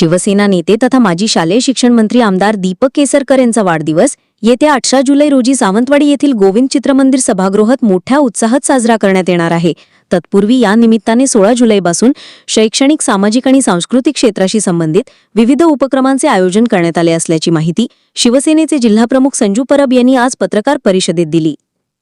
शिवसेना नेते तथा माजी शालेय शिक्षण मंत्री आमदार दीपक केसरकर यांचा वाढदिवस येत्या अठरा जुलै रोजी सावंतवाडी येथील गोविंद चित्रमंदिर सभागृहात मोठ्या उत्साहात साजरा करण्यात येणार आहे. तत्पूर्वी या निमित्ताने सोळा जुलैपासून शैक्षणिक सामाजिक आणि सांस्कृतिक क्षेत्राशी संबंधित विविध उपक्रमांचे आयोजन करण्यात आले असल्याची माहिती शिवसेनेचे जिल्हाप्रमुख संजू परब यांनी आज पत्रकार परिषदेत दिली.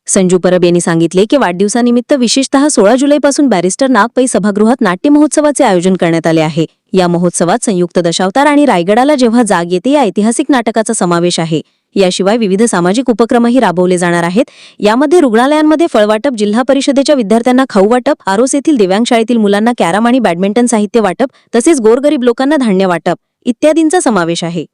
संजू परब यांनी सांगितले की वाढदिवसानिमित्त विशेषतः सोळा जुलैपासून बॅरिस्टर नागपै सभागृहात नाट्य महोत्सवाचे आयोजन करण्यात आले आहे. या महोत्सवात संयुक्त दशावतार आणि रायगडाला जेव्हा जाग येते या ऐतिहासिक नाटकाचा समावेश आहे. याशिवाय विविध सामाजिक उपक्रमही राबवले जाणार आहेत. यामध्ये रुग्णालयांमध्ये फळवाटप जिल्हा परिषदेच्या विद्यार्थ्यांना खाऊ वाटप आरोस येथील दिव्यांग शाळेतील मुलांना कॅरम आणि बॅडमिंटन साहित्य वाटप तसेच गोरगरीब लोकांना धान्य वाटप इत्यादींचा समावेश आहे.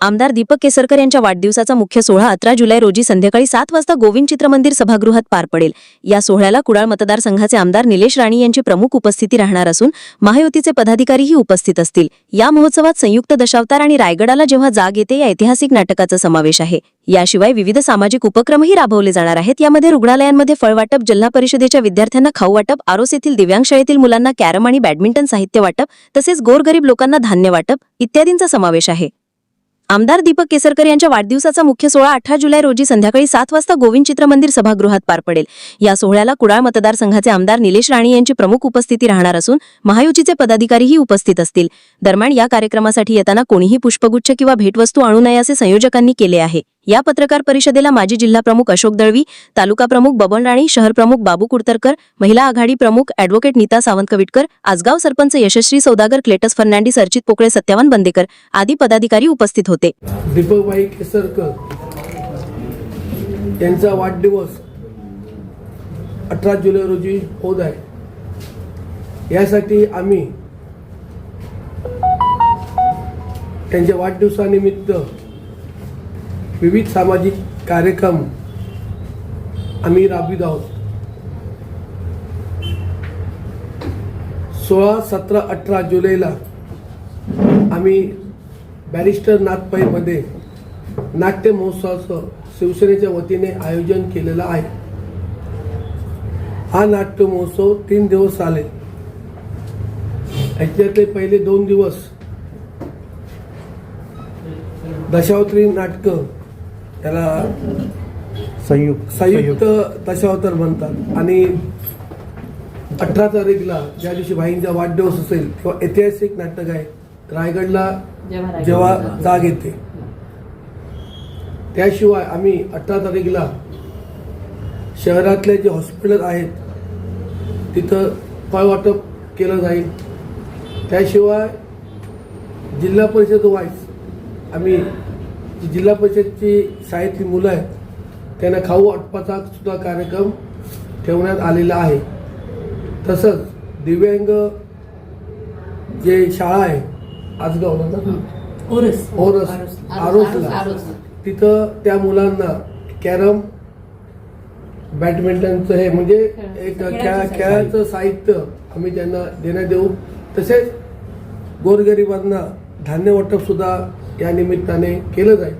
आमदार दीपक केसरकर यांच्या वाढदिवसाचा मुख्य सोहळा अठरा जुलै रोजी संध्याकाळी सात वाजता गोविंद चित्रमंदिर सभागृहात पार पडेल. या सोहळ्याला कुडाळ मतदारसंघाचे आमदार निलेश राणी यांची प्रमुख उपस्थिती राहणार असून महायुतीचे पदाधिकारीही उपस्थित असतील. या महोत्सवात संयुक्त दशावतार आणि रायगडाला जेव्हा जाग येते या ऐतिहासिक नाटकाचा समावेश आहे. याशिवाय विविध सामाजिक उपक्रमही राबवले जाणार आहेत. यामध्ये रुग्णालयांमध्ये फळवाटप जिल्हा परिषदेच्या विद्यार्थ्यांना खाऊ वाटप आरोस येथील दिव्यांग शाळेतील मुलांना कॅरम आणि बॅडमिंटन साहित्य वाटप तसेच गोरगरीब लोकांना धान्य वाटप इत्यादींचा समावेश आहे. आमदार दीपक केसरकर यांच्या वाढदिवसाचा मुख्य सोहळा अठरा जुलै रोजी संध्याकाळी सात वाजता गोविंद चित्रमंदिर सभागृहात पार पडेल. या सोहळ्याला कुडाळ मतदारसंघाचे आमदार निलेश राणे यांची प्रमुख उपस्थिती राहणार असून महायुतीचे पदाधिकारीही उपस्थित असतील. दरम्यान या कार्यक्रमासाठी येताना कोणीही पुष्पगुच्छ किंवा भेटवस्तू आणू नये असे संयोजकांनी केले आहे. या पत्रकार परिषदेला माजी जिल्हा प्रमुख अशोक दळवी तालुका प्रमुख बबन राणी शहर प्रमुख बाबू कुडतरकर महिला आघाडी प्रमुख अॅडव्होकेट नीता सावंत कविटकर आजगाव सरपंच यशस्वी सौदागर क्लेटस फर्नांडिस अर्चित पोकळे सत्यावन बंदेकर आदी पदाधिकारी उपस्थित होते. दीपकबाई केसरकर यांचा वाढदिवस अठरा जुलै रोजी होत आहे. यासाठी आम्ही त्यांच्या वाढदिवसानिमित्त विविध सामाजिक कार्यक्रम आम्ही राबवित आहोत. सोळा सतरा अठरा जुलैला आम्ही बॅरिस्टर नाथपाईमध्ये नाट्य महोत्सवाचं शिवसेनेच्या वतीने आयोजन केलेलं आहे. हा नाट्य महोत्सव तीन दिवस चालेल. याच्यातले पहिले दोन दिवस दशावत्री नाटकं त्याला संयुक्त संयुक्त दशावतार म्हणतात. आणि अठरा तारीखला ज्या दिवशी भाईंचा वाढदिवस असेल तेव्हा ऐतिहासिक नाटक आहे रायगडला जेव्हा जाग येते. त्याशिवाय आम्ही अठरा तारीखला शहरातले जे हॉस्पिटल आहेत तिथं फळ वाटप केलं जाईल? त्याशिवाय जिल्हा परिषद वाईज आम्ही जी जिल्हा परिषदची शाळेतली मुलं आहेत त्यांना खाऊ वाटपाचा सुद्धा कार्यक्रम ठेवण्यात आलेला आहे. तसंच दिव्यांग जे शाळा आहे ओरस. ओरस. आरोसला. तिथं त्या मुलांना कॅरम बॅडमिंटनचं हे म्हणजे एक खेळा खेळाचं साहित्य आम्ही त्यांना देण्यात देऊ. तसेच गोरगरिबांना धान्य वाटप सुद्धा या निमित्ताने केलं जाईल.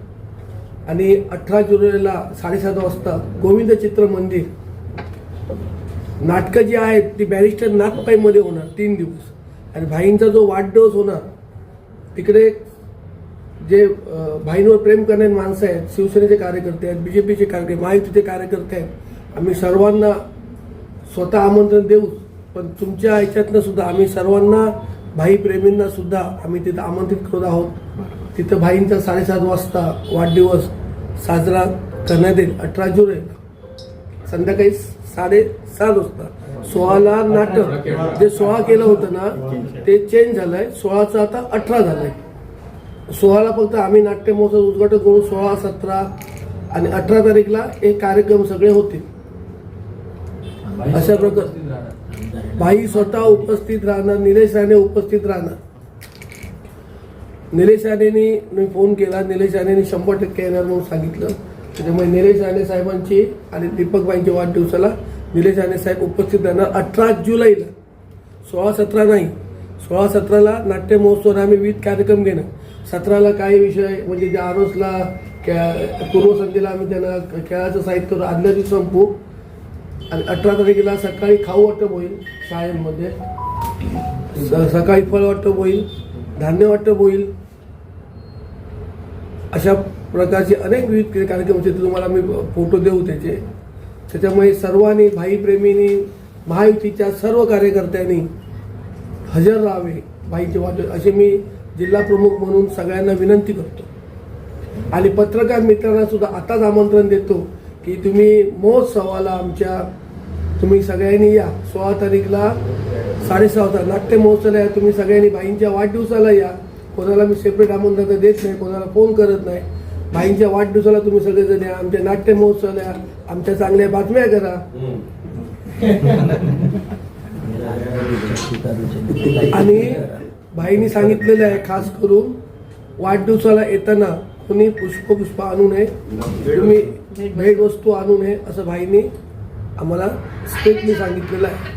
आणि अठरा जुलैला साडेसात वाजता गोविंद चित्र मंदिर. नाटकं जी आहेत ती बॅरिस्टर नागपाईमध्ये होणार तीन दिवस. आणि भाईंचा जो वाढदिवस होणार तिकडे जे भाईंवर प्रेम करणारे माणसं आहेत शिवसेनेचे कार्यकर्ते आहेत बीजेपीचे कार्यकर्ते महायुतीचे कार्यकर्ते आहेत आम्ही सर्वांना स्वतः आमंत्रण देऊ. पण तुमच्या ह्याच्यातनं सुद्धा आम्ही सर्वांना भाई प्रेमींना सुद्धा आम्ही तिथं आमंत्रित करत आहोत. तिथं भाईंचा साडेसात वाजता वाढदिवस साजरा करण्यात येईल. अठरा जुलै संध्याकाळी साडेसात वाजता. सोळाला नाटक. जे सोळा केलं होतं ना ते चेंज झालंय. सोळाचं आता अठरा झालंय. सोळाला फक्त आम्ही नाट्य महोत्सव उद्घाटन करू सोळा सतरा आणि अठरा तारीखला हे कार्यक्रम सगळे होतील. अशा प्रकार. भाई स्वतः उपस्थित राहणार निलेश राणे उपस्थित राहणार. निलेश राणेंनी मी फोन केला निलेश राणेंनी शंभर टक्के येणार म्हणून सांगितलं. त्याच्यामुळे निलेश राणे साहेबांची आणि दीपकबाईंच्या वाढदिवसाला निलेश राणे साहेब उपस्थित राहणार अठरा जुलैला. सोळा सतरा नाही सोळा सतराला नाट्य महोत्सवाला आम्ही विविध कार्यक्रम घेणं सतराला काही विषय म्हणजे ज्या आरोसला क्या पूर्वसंध्येला आम्ही त्यांना खेळाचं साहित्य आदल्या दिवशी संपू. आणि अठरा तारखेला सकाळी खाऊ वाटप होईल शाळेमध्ये. सकाळी फळ वाटप होईल धान्य वाटप होईल. अशा प्रकारचे अनेक विविध कार्यक्रम होते तुम्हाला मी फोटो देऊ त्याचे. त्याच्यामुळे सर्वांनी भाईप्रेमींनी महायुतीच्या सर्व कार्यकर्त्यांनी हजर राहावे भाईचे वाट. असे मी जिल्हा प्रमुख म्हणून सगळ्यांना विनंती करतो. आणि पत्रकार मित्रांना सुद्धा आताच आमंत्रण देतो की तुम्ही महोत्सवाला आमच्या तुम्ही सगळ्यांनी या. सोळा तारीखला साडेसहा नाट्य महोत्सवाला या तुम्ही सगळ्यांनी भाईंच्या वाढदिवसाला या. कोणाला मी सेपरेट आमंत्रण तर देत नाही कोणाला फोन करत नाही. भाईंच्या वाढदिवसाला तुम्ही सगळेजण या आमच्या नाट्य महोत्सव या आमच्या चांगल्या बातम्या करा. आणि भाईनी सांगितलेलं आहे खास करून वाढदिवसाला येताना कोणी पुष्प पुष्प आणू नये तुम्ही भेटवस्तू आणू नये असं भाईनी आम्हाला स्ट्रिक्टली सांगितलेलं आहे.